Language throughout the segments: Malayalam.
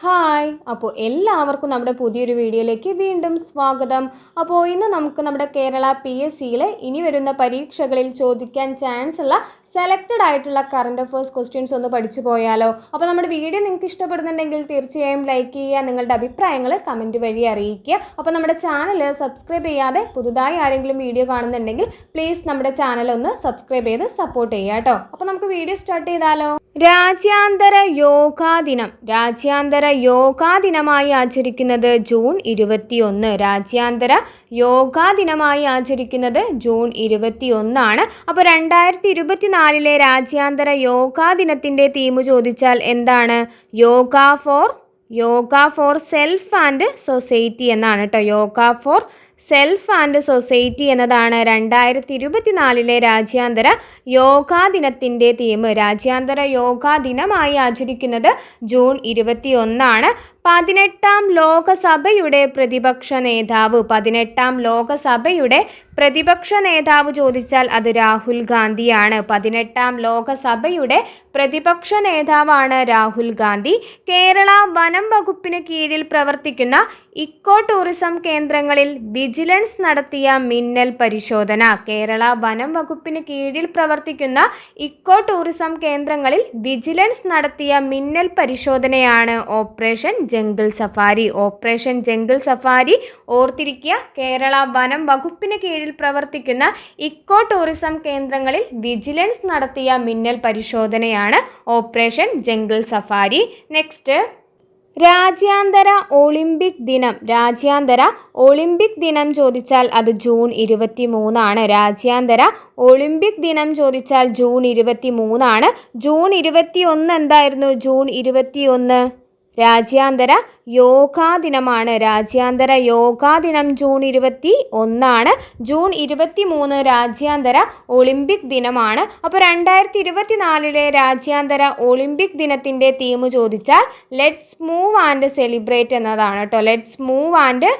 ഹായ്. അപ്പോൾ എല്ലാവർക്കും നമ്മുടെ പുതിയൊരു വീഡിയോയിലേക്ക് വീണ്ടും സ്വാഗതം. അപ്പോൾ ഇന്ന് നമുക്ക് നമ്മുടെ കേരള പി എസ് സിയിലെ ഇനി വരുന്ന പരീക്ഷകളിൽ ചോദിക്കാൻ ചാൻസ് ഉള്ള സെലക്റ്റഡ് ആയിട്ടുള്ള കറണ്ട് അഫേഴ്സ് ക്വസ്റ്റ്യൻസ് ഒന്ന് പഠിച്ചു പോയാലോ? അപ്പോൾ നമ്മുടെ വീഡിയോ നിങ്ങൾക്ക് ഇഷ്ടപ്പെടുന്നുണ്ടെങ്കിൽ തീർച്ചയായും ലൈക്ക് ചെയ്യുക നിങ്ങളുടെ അഭിപ്രായങ്ങൾ കമന്റ് വഴി അറിയിക്കുക. അപ്പോൾ നമ്മുടെ ചാനൽ സബ്സ്ക്രൈബ് ചെയ്യാതെ പുതുതായി ആരെങ്കിലും വീഡിയോ കാണുന്നുണ്ടെങ്കിൽ പ്ലീസ് നമ്മുടെ ചാനൽ ഒന്ന് സബ്സ്ക്രൈബ് ചെയ്ത് സപ്പോർട്ട് ചെയ്യുക കേട്ടോ. അപ്പോൾ നമുക്ക് വീഡിയോ സ്റ്റാർട്ട് ചെയ്താലോ? രാജ്യാന്തര യോഗാ ദിനം. രാജ്യാന്തര യോഗാ ദിനമായി ആചരിക്കുന്നത് ജൂൺ ഇരുപത്തിയൊന്ന്. രാജ്യാന്തര യോഗാ ദിനമായി ആചരിക്കുന്നത് ജൂൺ ഇരുപത്തിയൊന്നാണ്. അപ്പോൾ രണ്ടായിരത്തി ഇരുപത്തിനാലിലെ രാജ്യാന്തര യോഗാ ദിനത്തിന്റെ തീം ചോദിച്ചാൽ എന്താണ്? Yoga for yoga for self and society എന്നാണ് കേട്ടോ yoga for self and society എന്നതാണ് രണ്ടായിരത്തി ഇരുപത്തിനാലിലെ രാജ്യാന്തര യോഗാ ദിനത്തിന്റെ തീം രാജ്യാന്തര യോഗാ ദിനമായി ആചരിക്കുന്നത് ജൂൺ ഇരുപത്തി ഒന്നാണ് പതിനെട്ടാം ലോകസഭയുടെ പ്രതിപക്ഷ നേതാവ്. പതിനെട്ടാം ലോകസഭയുടെ പ്രതിപക്ഷ നേതാവ് ചോദിച്ചാൽ അത് രാഹുൽ ഗാന്ധിയാണ്. പതിനെട്ടാം ലോകസഭയുടെ പ്രതിപക്ഷ നേതാവാണ് രാഹുൽ ഗാന്ധി. കേരള വനം വകുപ്പിന് കീഴിൽ പ്രവർത്തിക്കുന്ന ഇക്കോ ടൂറിസം കേന്ദ്രങ്ങളിൽ വിജിലൻസ് നടത്തിയ മിന്നൽ പരിശോധന. കേരള വനം വകുപ്പിന് കീഴിൽ പ്രവർത്തിക്കുന്ന ഇക്കോ ടൂറിസം കേന്ദ്രങ്ങളിൽ വിജിലൻസ് നടത്തിയ മിന്നൽ പരിശോധനയാണ് operation jungle safari. Operation jungle safari ഓർത്തിരിക്കുക. കേരള വനം വകുപ്പിന് കീഴിൽ പ്രവർത്തിക്കുന്ന ഇക്കോ ടൂറിസം കേന്ദ്രങ്ങളിൽ വിജിലൻസ് നടത്തിയ മിന്നൽ പരിശോധനയാണ് ഓപ്പറേഷൻ ജംഗിൾ സഫാരി. നെക്സ്റ്റ്. രാജ്യാന്തര ഒളിമ്പിക് ദിനം. രാജ്യാന്തര ഒളിമ്പിക് ദിനം ചോദിച്ചാൽ അത് ജൂൺ ഇരുപത്തി മൂന്നാണ് രാജ്യാന്തര ഒളിമ്പിക് ദിനം ചോദിച്ചാൽ ജൂൺ ഇരുപത്തി മൂന്നാണ് ജൂൺ ഇരുപത്തി ഒന്ന് എന്തായിരുന്നു? ജൂൺ ഇരുപത്തി ഒന്ന് രാജ്യാന്തര യോഗാ ദിനമാണ് രാജ്യാന്തര യോഗാ ദിനം ജൂൺ ഇരുപത്തി ഒന്നാണ്. ജൂൺ ഇരുപത്തി മൂന്ന് രാജ്യാന്തര ഒളിമ്പിക് ദിനമാണ്. അപ്പോൾ രണ്ടായിരത്തി ഇരുപത്തിനാലിലെ രാജ്യാന്തര ഒളിമ്പിക് ദിനത്തിന്റെ തീം ചോദിച്ചാൽ ലെറ്റ്സ് മൂവ് ആൻഡ് സെലിബ്രേറ്റ് എന്നതാണ് കേട്ടോ. Let's move and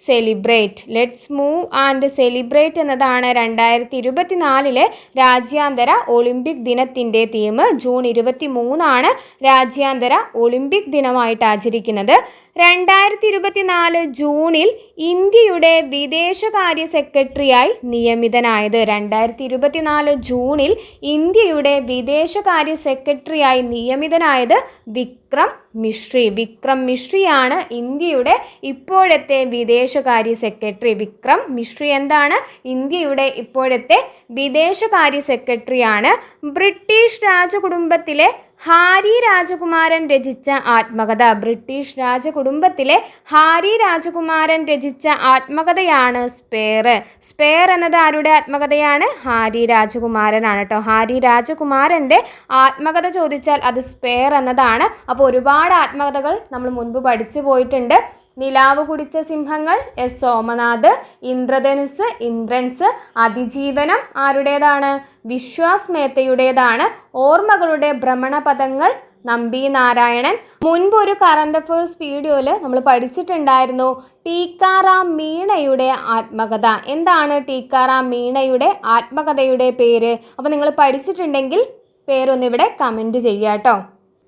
celebrate let's move and celebrate എന്നതാണ് രണ്ടായിരത്തി ഇരുപത്തിനാലിലെ രാജ്യാന്തര ഒളിമ്പിക് ദിനത്തിന്റെ തീം ജൂൺ ഇരുപത്തി മൂന്നാണ് രാജ്യാന്തര ഒളിമ്പിക് ദിനമായിട്ട് ആചരിക്കുന്നത്. രണ്ടായിരത്തി ഇരുപത്തിനാല് ജൂണിൽ ഇന്ത്യയുടെ വിദേശകാര്യ സെക്രട്ടറിയായി നിയമിതനായത്. രണ്ടായിരത്തി ഇരുപത്തിനാല് ജൂണിൽ ഇന്ത്യയുടെ വിദേശകാര്യ സെക്രട്ടറിയായി നിയമിതനായത് വിക്രം മിശ്രി. വിക്രം മിശ്രിയാണ് ഇന്ത്യയുടെ ഇപ്പോഴത്തെ വിദേശകാര്യ സെക്രട്ടറി. വിക്രം മിശ്രി എന്താണ്? ഇന്ത്യയുടെ ഇപ്പോഴത്തെ വിദേശകാര്യ സെക്രട്ടറിയാണ്. ബ്രിട്ടീഷ് രാജകുടുംബത്തിലെ ഹാരി രാജകുമാരൻ രചിച്ച ആത്മകഥ. ബ്രിട്ടീഷ് രാജകുടുംബത്തിലെ ഹാരി രാജകുമാരൻ രചിച്ച ആത്മകഥയാണ് സ്പെയർ. സ്പെയർ എന്നത് ആരുടെ ആത്മകഥയാണ്? ഹാരി രാജകുമാരനാണ് കേട്ടോ. ഹാരി രാജകുമാരന്റെ ആത്മകഥ ചോദിച്ചാൽ അത് സ്പെയർ എന്നതാണ്. അപ്പോൾ ഒരുപാട് ആത്മകഥകൾ നമ്മൾ മുൻപ് പഠിച്ചു പോയിട്ടുണ്ട്. നിലാവ് കുടിച്ച സിംഹങ്ങൾ എസ്. സോമനാഥ് ഇന്ദ്രധനുസ് ഇന്ദ്രൻസ് അതിജീവനം ആരുടേതാണ്? വിശ്വാസ് മേത്തയുടേതാണ്. ഓർമ്മകളുടെ ഭ്രമണപഥങ്ങൾ നമ്പി നാരായണൻ. മുൻപ് ഒരു കറണ്ട് അഫയേഴ്സ് വീഡിയോയിൽ നമ്മൾ പഠിച്ചിട്ടുണ്ടായിരുന്നു ടീക്കാറാം മീണയുടെ ആത്മകഥ. എന്താണ് ടീക്കാറാം മീണയുടെ ആത്മകഥയുടെ പേര്? അപ്പോൾ നിങ്ങൾ പഠിച്ചിട്ടുണ്ടെങ്കിൽ പേരൊന്നിവിടെ കമന്റ് ചെയ്യാം കേട്ടോ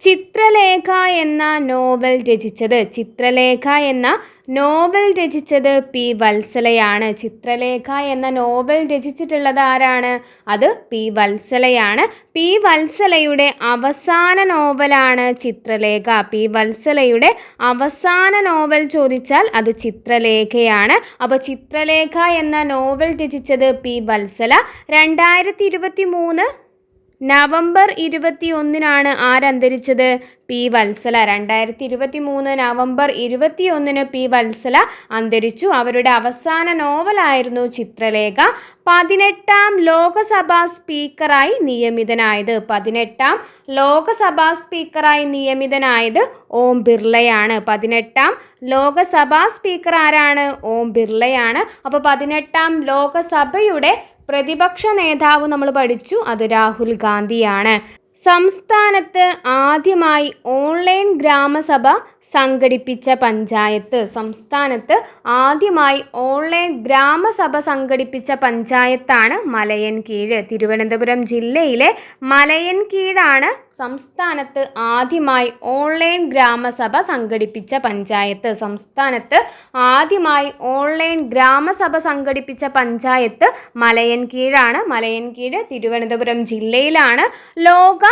ചിത്രലേഖ എന്ന നോവൽ രചിച്ചത്. ചിത്രലേഖ എന്ന നോവൽ രചിച്ചത് പി വത്സലയാണ്. ചിത്രലേഖ എന്ന നോവൽ രചിച്ചിട്ടുള്ളത് ആരാണ്? അത് പി വത്സലയാണ്. പി വത്സലയുടെ അവസാന നോവലാണ് ചിത്രലേഖ. പി വത്സലയുടെ അവസാന നോവൽ ചോദിച്ചാൽ അത് ചിത്രലേഖയാണ്. അപ്പോൾ ചിത്രലേഖ എന്ന നോവൽ രചിച്ചത് പി വത്സല. രണ്ടായിരത്തി ഇരുപത്തി മൂന്ന് നവംബർ ഇരുപത്തി ഒന്നിനാണ് ആരന്തരിച്ചത്. പി വത്സല രണ്ടായിരത്തി ഇരുപത്തി മൂന്ന് നവംബർ ഇരുപത്തി ഒന്നിന് പി വത്സല അന്തരിച്ചു. അവരുടെ അവസാന നോവലായിരുന്നു ചിത്രലേഖ. പതിനെട്ടാം ലോകസഭാ സ്പീക്കറായി നിയമിതനായത്. പതിനെട്ടാം ലോകസഭാ സ്പീക്കറായി നിയമിതനായത് ഓം ബിർളയാണ്. പതിനെട്ടാം ലോകസഭാ സ്പീക്കർ ആരാണ്? ഓം ബിർളയാണ്. അപ്പോൾ പതിനെട്ടാം ലോകസഭയുടെ പ്രതിപക്ഷ നേതാവ് നമ്മൾ പഠിച്ചു അത് രാഹുൽ ഗാന്ധിയാണ്. സംസ്ഥാനത്ത് ആദ്യമായി ഓൺലൈൻ ഗ്രാമസഭ സംഘടിപ്പിച്ച പഞ്ചായത്ത്. സംസ്ഥാനത്ത് ആദ്യമായി ഓൺലൈൻ ഗ്രാമസഭ സംഘടിപ്പിച്ച പഞ്ചായത്താണ് മലയൻകീഴ് തിരുവനന്തപുരം ജില്ലയിലെ മലയൻകീഴാണ് സംസ്ഥാനത്ത് ആദ്യമായി ഓൺലൈൻ ഗ്രാമസഭ സംഘടിപ്പിച്ച പഞ്ചായത്ത്. സംസ്ഥാനത്ത് ആദ്യമായി ഓൺലൈൻ ഗ്രാമസഭ സംഘടിപ്പിച്ച പഞ്ചായത്ത് മലയൻകീഴാണ് മലയൻകീഴ് തിരുവനന്തപുരം ജില്ലയിലാണ്. ലോക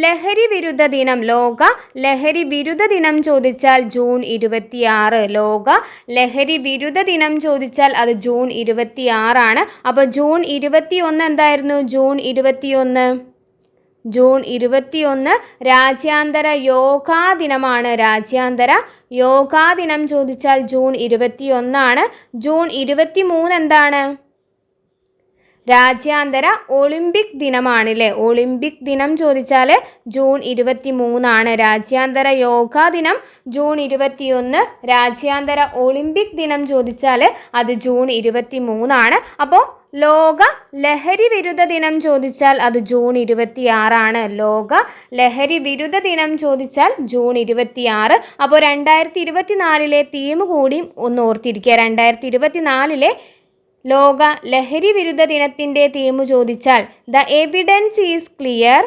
ലഹരി വിരുദ്ധ ദിനം ലോക ലഹരി വിരുദ്ധ ദിനം ചോദിച്ചാൽ ജൂൺ ഇരുപത്തിയാറ് ലോക ലഹരി വിരുദ്ധ ദിനം ചോദിച്ചാൽ അത് ജൂൺ ഇരുപത്തിയാറാണ്. അപ്പോൾ ജൂൺ ഇരുപത്തിയൊന്ന് എന്തായിരുന്നു? ജൂൺ ഇരുപത്തിയൊന്ന്. ജൂൺ ഇരുപത്തിയൊന്ന് രാജ്യാന്തര യോഗാ ദിനമാണ്. രാജ്യാന്തര യോഗാ ദിനം ചോദിച്ചാൽ ജൂൺ ഇരുപത്തിയൊന്നാണ്. ജൂൺ ഇരുപത്തി മൂന്ന് എന്താണ്? രാജ്യാന്തര ഒളിമ്പിക് ദിനമാണല്ലേ? ഒളിമ്പിക് ദിനം ചോദിച്ചാൽ ജൂൺ ഇരുപത്തി മൂന്നാണ് രാജ്യാന്തര യോഗാ ദിനം ജൂൺ ഇരുപത്തിയൊന്ന്. രാജ്യാന്തര ഒളിമ്പിക് ദിനം ചോദിച്ചാൽ അത് ജൂൺ ഇരുപത്തി മൂന്നാണ് അപ്പോൾ ലോക ലഹരി വിരുദ്ധ ദിനം ചോദിച്ചാൽ അത് ജൂൺ ഇരുപത്തിയാറാണ്. ലോക ലഹരി വിരുദ്ധ ദിനം ചോദിച്ചാൽ ജൂൺ ഇരുപത്തിയാറ്. അപ്പോൾ രണ്ടായിരത്തി ഇരുപത്തിനാലിലെ തീം കൂടി ഒന്ന് ഓർത്തിരിക്കുക. രണ്ടായിരത്തി ഇരുപത്തിനാലിലെ ലോക ലഹരി വിരുദ്ധ ദിനത്തിന്റെ തീം ചോദിച്ചാൽ the evidence is clear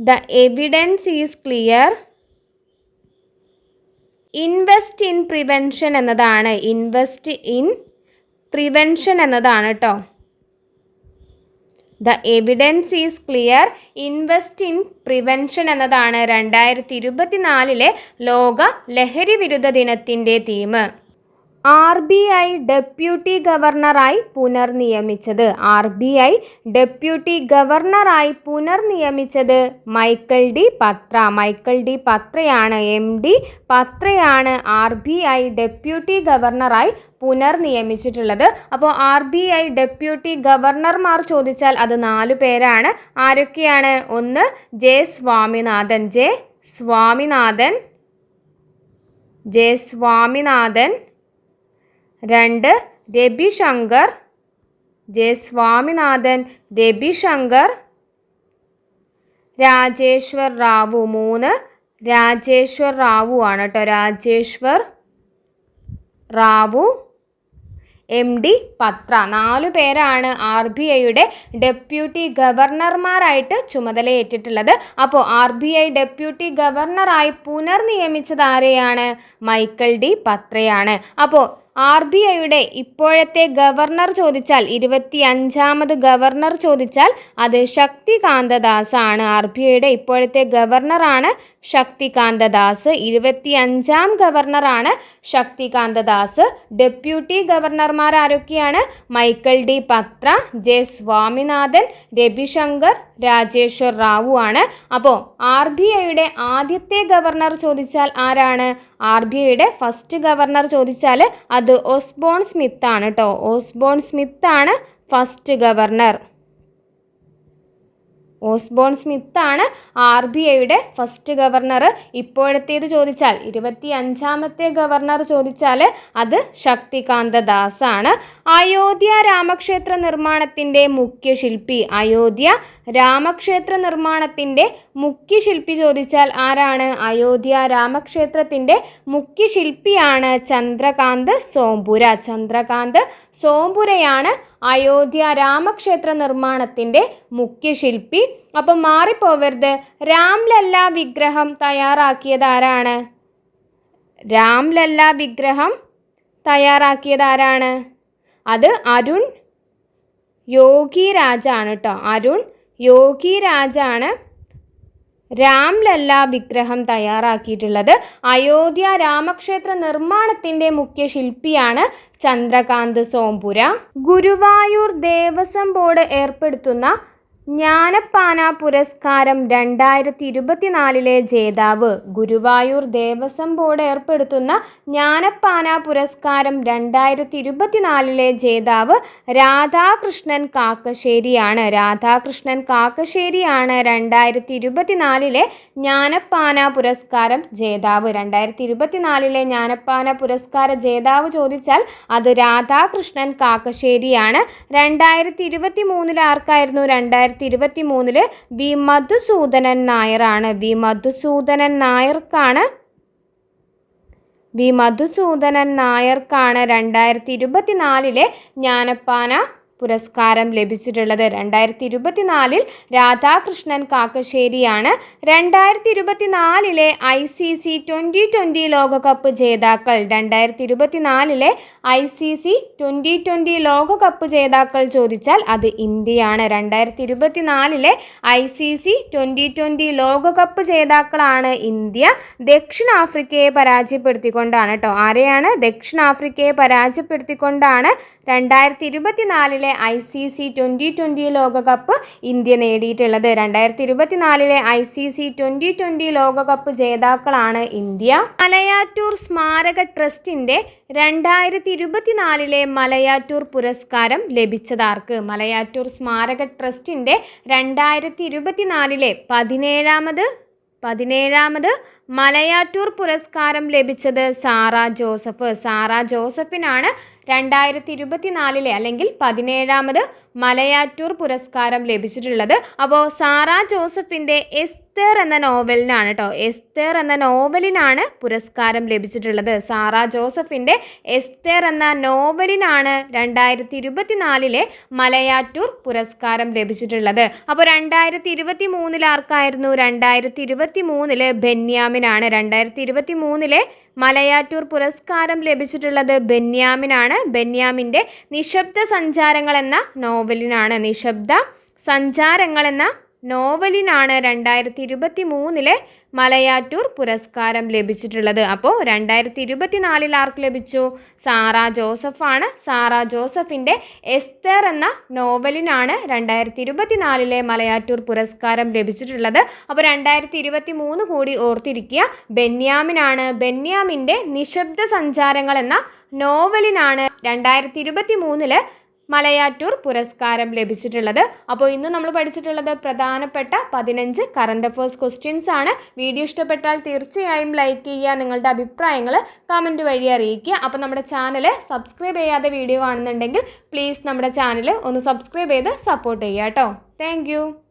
the evidence is clear invest in prevention എന്നതാണ്. ഇൻവെസ്റ്റ് ഇൻ പ്രിവെൻഷൻ എന്നതാണ് കേട്ടോ the evidence is clear invest in prevention എന്നതാണ് രണ്ടായിരത്തി ഇരുപത്തിനാലിലെ ലോക ലഹരി വിരുദ്ധ ദിനത്തിന്റെ theme R B I deputy ഗവർണറായി പുനർനിയമിച്ചത്. ആർ ബി ഐ ഡെപ്യൂട്ടി ഗവർണറായി പുനർനിയമിച്ചത് Michael D Patra. Michael D പത്രയാണ്. എം ഡി പത്രയാണ് ആർ ബി ഐ ഡെപ്യൂട്ടി ഗവർണറായി പുനർനിയമിച്ചിട്ടുള്ളത്. അപ്പോൾ ആർ ബി ഐ ഡെപ്യൂട്ടി ഗവർണർമാർ ചോദിച്ചാൽ അത് നാലു പേരാണ്. ആരൊക്കെയാണ്? ഒന്ന് J Swaminathan. J Swaminathan. J Swaminathan. രണ്ട് രവിശങ്കർ ജെ സ്വാമിനാഥൻ രവിശങ്കർ രാജേശ്വർ റാവു മൂന്ന് രാജേശ്വർ റാവു ആണ് കേട്ടോ രാജേശ്വർ റാവു എം ഡി പത്ര. നാലു പേരാണ് ആർ ബി ഐയുടെ ഡെപ്യൂട്ടി ഗവർണർമാരായിട്ട് ചുമതലയേറ്റിട്ടുള്ളത്. അപ്പോൾ ആർ ബി ഐ ഡെപ്യൂട്ടി ഗവർണറായി പുനർനിയമിച്ചത് ആരെയാണ്? മൈക്കൽ ഡി പത്രയാണ്. അപ്പോൾ ആർ ബി ഐയുടെ ഇപ്പോഴത്തെ ഗവർണർ ചോദിച്ചാൽ ഇരുപത്തി അഞ്ചാമത് ഗവർണർ ചോദിച്ചാൽ അത് ശക്തികാന്തദാസാണ്. ആർ ബി ഐയുടെ ഇപ്പോഴത്തെ ഗവർണറാണ് ശക്തികാന്തദാസ്. ഇരുപത്തി അഞ്ചാം ഗവർണറാണ് ശക്തികാന്തദാസ്. ഡെപ്യൂട്ടി ഗവർണർമാർ ആരൊക്കെയാണ്? Michael D Patra J Swaminathan Ravishankar Rajeshwar Rao ആണ്. അപ്പോൾ ആർ ബി ഐയുടെ ആദ്യത്തെ ഗവർണർ ചോദിച്ചാൽ ആരാണ്? ആർ ബി ഐയുടെ ഫസ്റ്റ് ഗവർണർ ചോദിച്ചാൽ അത് ഓസ്ബോൺ സ്മിത്ത് ആണ് കേട്ടോ ഓസ്ബോൺ സ്മിത്ത് ആണ് ഫസ്റ്റ് ഗവർണർ. ഓസ്ബോൺ സ്മിത്ത് ആണ് ആർ ബി ഐയുടെ ഫസ്റ്റ് ഗവർണർ. ഇപ്പോഴത്തേത് ചോദിച്ചാൽ ഇരുപത്തി അഞ്ചാമത്തെ ഗവർണർ ചോദിച്ചാൽ അത് ശക്തികാന്ത ദാസ് ആണ് അയോധ്യ രാമക്ഷേത്ര നിർമ്മാണത്തിന്റെ മുഖ്യ ശില്പി. അയോധ്യ രാമക്ഷേത്ര നിർമ്മാണത്തിന്റെ മുഖ്യ ശില്പി ചോദിച്ചാൽ ആരാണ്? അയോധ്യ രാമക്ഷേത്രത്തിന്റെ മുഖ്യ ശില്പിയാണ് ചന്ദ്രകാന്ത് സോംപുര. ചന്ദ്രകാന്ത് സോംപുരയാണ് അയോധ്യ രാമക്ഷേത്ര നിർമ്മാണത്തിന്റെ മുഖ്യശില്പി അപ്പൊ മാറിപ്പോവരുത്. രാംലല്ല വിഗ്രഹം തയ്യാറാക്കിയത് ആരാണ്? രാംലല്ല വിഗ്രഹം തയ്യാറാക്കിയത് ആരാണ്? അത് അരുൺ യോഗി രാജാണ് കേട്ടോ. അരുൺ യോഗി രാജാണ് രാംലല്ല വിഗ്രഹം തയ്യാറാക്കിയിട്ടുള്ളത്. അയോധ്യ രാമക്ഷേത്ര നിർമ്മാണത്തിന്റെ മുഖ്യ ശില്പിയാണ് ചന്ദ്രകാന്ത് സോംപുര. ഗുരുവായൂർ ദേവസ്വം ബോർഡ് ഏർപ്പെടുത്തുന്ന ജ്ഞാനപ്പാന പുരസ്കാരം രണ്ടായിരത്തി ഇരുപത്തിനാലിലെ ജേതാവ് ഗുരുവായൂർ ദേവസ്വം ബോർഡ് ഏർപ്പെടുത്തുന്ന ജ്ഞാനപ്പാന പുരസ്കാരം രണ്ടായിരത്തി ഇരുപത്തിനാലിലെ ജേതാവ് രാധാകൃഷ്ണൻ കാക്കശ്ശേരിയാണ്. രാധാകൃഷ്ണൻ കാക്കശ്ശേരിയാണ് രണ്ടായിരത്തി ഇരുപത്തിനാലിലെ ജ്ഞാനപ്പാന പുരസ്കാരം ജേതാവ്. രണ്ടായിരത്തി ഇരുപത്തിനാലിലെ ജ്ഞാനപ്പാന പുരസ്കാര ജേതാവ് ചോദിച്ചാൽ അത് രാധാകൃഷ്ണൻ കാക്കശ്ശേരിയാണ്. രണ്ടായിരത്തി ഇരുപത്തി മൂന്നിൽ ആർക്കായിരുന്നു? രണ്ടായിരത്തി ഇരുപത്തി മൂന്നിൽ വി. മധുസൂദനൻ നായരാണ്. വി. മധുസൂദനൻ നായർക്കാണ് വി. മധുസൂദനൻ നായർക്കാണ് രണ്ടായിരത്തി ഇരുപത്തിനാലിലെ ജ്ഞാനപ്പാന പുരസ്കാരം ലഭിച്ചിട്ടുള്ളത് രണ്ടായിരത്തി ഇരുപത്തിനാലിൽ രാധാകൃഷ്ണൻ കാക്കശ്ശേരിയാണ്. രണ്ടായിരത്തി ഇരുപത്തിനാലിലെ I C C twenty twenty ലോകകപ്പ് ജേതാക്കൾ രണ്ടായിരത്തി ഇരുപത്തിനാലിലെ I C C twenty twenty ലോകകപ്പ് ജേതാക്കൾ ചോദിച്ചാൽ അത് ഇന്ത്യയാണ്. രണ്ടായിരത്തി ഇരുപത്തിനാലിലെ I C C twenty twenty ലോകകപ്പ് ജേതാക്കളാണ് ഇന്ത്യ. ദക്ഷിണാഫ്രിക്കയെ പരാജയപ്പെടുത്തിക്കൊണ്ടാണ് കേട്ടോ ആരെയാണ് ദക്ഷിണാഫ്രിക്കയെ പരാജയപ്പെടുത്തിക്കൊണ്ടാണ് രണ്ടായിരത്തി ഇരുപത്തിനാലിലെ I C C twenty twenty ലോകകപ്പ് ഇന്ത്യ നേടിയിട്ടുള്ളത്. രണ്ടായിരത്തി ഇരുപത്തിനാലിലെ I C C twenty twenty ലോകകപ്പ് ജേതാക്കളാണ് ഇന്ത്യ. മലയാറ്റൂർ സ്മാരക ട്രസ്റ്റിന്റെ രണ്ടായിരത്തി ഇരുപത്തിനാലിലെ മലയാറ്റൂർ പുരസ്കാരം ലഭിച്ചതാർക്ക്? മലയാറ്റൂർ സ്മാരക ട്രസ്റ്റിന്റെ രണ്ടായിരത്തി ഇരുപത്തിനാലിലെ പതിനേഴാമത് പതിനേഴാമത് മലയാറ്റൂർ പുരസ്കാരം ലഭിച്ചത് സാറ ജോസഫ്. സാറ ജോസഫിനാണ് രണ്ടായിരത്തി ഇരുപത്തിനാലിലെ അല്ലെങ്കിൽ പതിനേഴാമത് മലയാറ്റൂർ പുരസ്കാരം ലഭിച്ചിട്ടുള്ളത്. അപ്പോൾ സാറ ജോസഫിന്റെ എസ്തർ എന്ന നോവലിനാണ് കേട്ടോ എസ്തർ എന്ന നോവലിനാണ് പുരസ്കാരം ലഭിച്ചിട്ടുള്ളത്. സാറ ജോസഫിന്റെ എസ്തർ എന്ന നോവലിനാണ് രണ്ടായിരത്തി ഇരുപത്തിനാലിലെ മലയാറ്റൂർ പുരസ്കാരം ലഭിച്ചിട്ടുള്ളത്. അപ്പോൾ രണ്ടായിരത്തി ഇരുപത്തി മൂന്നിൽ ആർക്കായിരുന്നു? രണ്ടായിരത്തി ഇരുപത്തി മൂന്നിൽ ബെന്യാമിനാണ്. രണ്ടായിരത്തി ഇരുപത്തി മൂന്നിലെ മലയാറ്റൂർ പുരസ്കാരം ലഭിച്ചിട്ടുള്ളത് ബെന്യാമിനാണ്. ബെന്യാമിന്റെ നിശബ്ദ സഞ്ചാരങ്ങൾ എന്ന നോവലിനാണ്. നിശബ്ദ സഞ്ചാരങ്ങൾ എന്ന നോവലിനാണ് രണ്ടായിരത്തി ഇരുപത്തി മൂന്നിലെ മലയാറ്റൂർ പുരസ്കാരം ലഭിച്ചിട്ടുള്ളത്. അപ്പോൾ രണ്ടായിരത്തി ഇരുപത്തിനാലിൽ ആർക്ക് ലഭിച്ചു? സാറ ജോസഫാണ്. സാറ ജോസഫിന്റെ എസ്തർ എന്ന നോവലിനാണ് രണ്ടായിരത്തി ഇരുപത്തിനാലിലെ മലയാറ്റൂർ പുരസ്കാരം ലഭിച്ചിട്ടുള്ളത്. അപ്പോൾ രണ്ടായിരത്തി ഇരുപത്തി മൂന്ന് കൂടി ഓർത്തിരിക്കുക. ബെന്യാമിനാണ്. ബെന്യാമിന്റെ നിശബ്ദ സഞ്ചാരങ്ങൾ എന്ന നോവലിനാണ് രണ്ടായിരത്തി ഇരുപത്തി മൂന്നിൽ മലയാറ്റൂർ പുരസ്കാരം ലഭിച്ചിട്ടുള്ളത്. അപ്പോൾ ഇന്ന് നമ്മൾ പഠിച്ചിട്ടുള്ളത് പ്രധാനപ്പെട്ട പതിനഞ്ച് കറണ്ട് അഫേഴ്സ് ക്വസ്റ്റ്യൻസ് ആണ്. വീഡിയോ ഇഷ്ടപ്പെട്ടാൽ തീർച്ചയായും ലൈക്ക് ചെയ്യുക നിങ്ങളുടെ അഭിപ്രായങ്ങൾ കമന്റ് വഴി അറിയിക്കുക. അപ്പോൾ നമ്മുടെ ചാനൽ സബ്സ്ക്രൈബ് ചെയ്യാതെ വീഡിയോ കാണുന്നുണ്ടെങ്കിൽ പ്ലീസ് നമ്മുടെ ചാനൽ ഒന്ന് സബ്സ്ക്രൈബ് ചെയ്ത് സപ്പോർട്ട് ചെയ്യുക കേട്ടോ. താങ്ക്